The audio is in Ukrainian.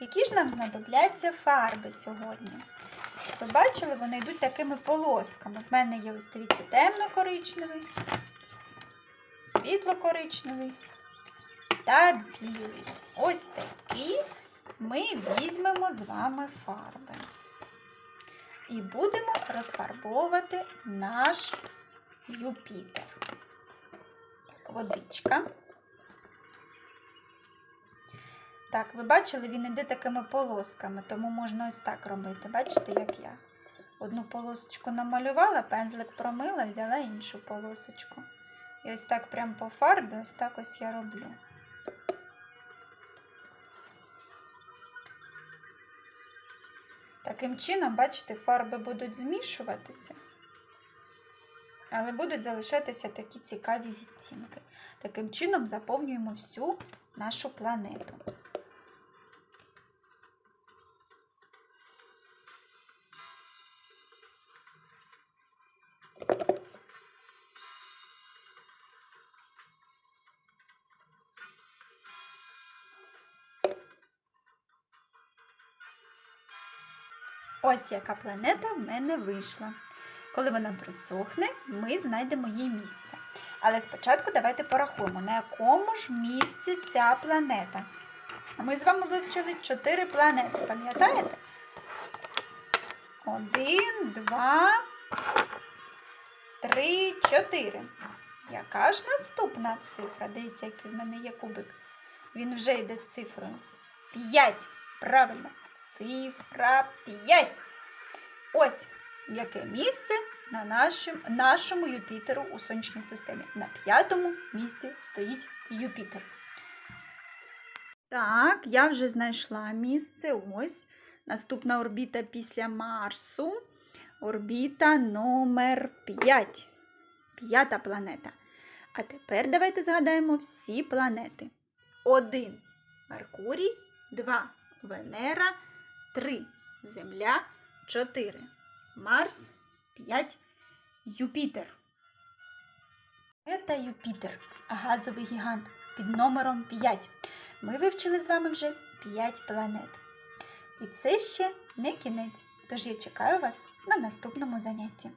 Які ж нам знадобляться фарби сьогодні? Ви бачили, вони йдуть такими полосками. В мене є ось дивіться, темно-коричневий, світло-коричневий та білий. Ось такі ми візьмемо з вами фарби. І будемо розфарбовувати наш Юпітер. Так, водичка. Так, ви бачили, він іде такими полосками, тому можна ось так робити. Бачите, як я? Одну полосочку намалювала, пензлик промила, взяла іншу полосочку. І ось так прямо по фарбі, ось так ось я роблю. Таким чином, бачите, фарби будуть змішуватися, але будуть залишатися такі цікаві відтінки. Таким чином заповнюємо всю нашу планету. Ось яка планета в мене вийшла. Коли вона присохне, ми знайдемо її місце. Але спочатку давайте порахуємо, на якому ж місці ця планета. Ми з вами вивчили чотири планети, пам'ятаєте? Один, два, три, чотири. Яка ж наступна цифра? Дивіться, який в мене є кубик. Він вже йде з цифрою. П'ять. Правильно. Цифра 5. Ось яке місце на нашому, нашому Юпітеру у сонячній системі. На п'ятому місці стоїть Юпітер. Так, я вже знайшла місце. Ось наступна орбіта після Марсу. Орбіта номер 5. П'ята планета. А тепер давайте згадаємо всі планети. 1 Меркурій, 2 Венера, 3 Земля, 4 Марс, 5 Юпітер. Це Юпітер, газовий гігант під номером 5. Ми вивчили з вами вже 5 планет. І це ще не кінець. Тож я чекаю вас на наступному занятті.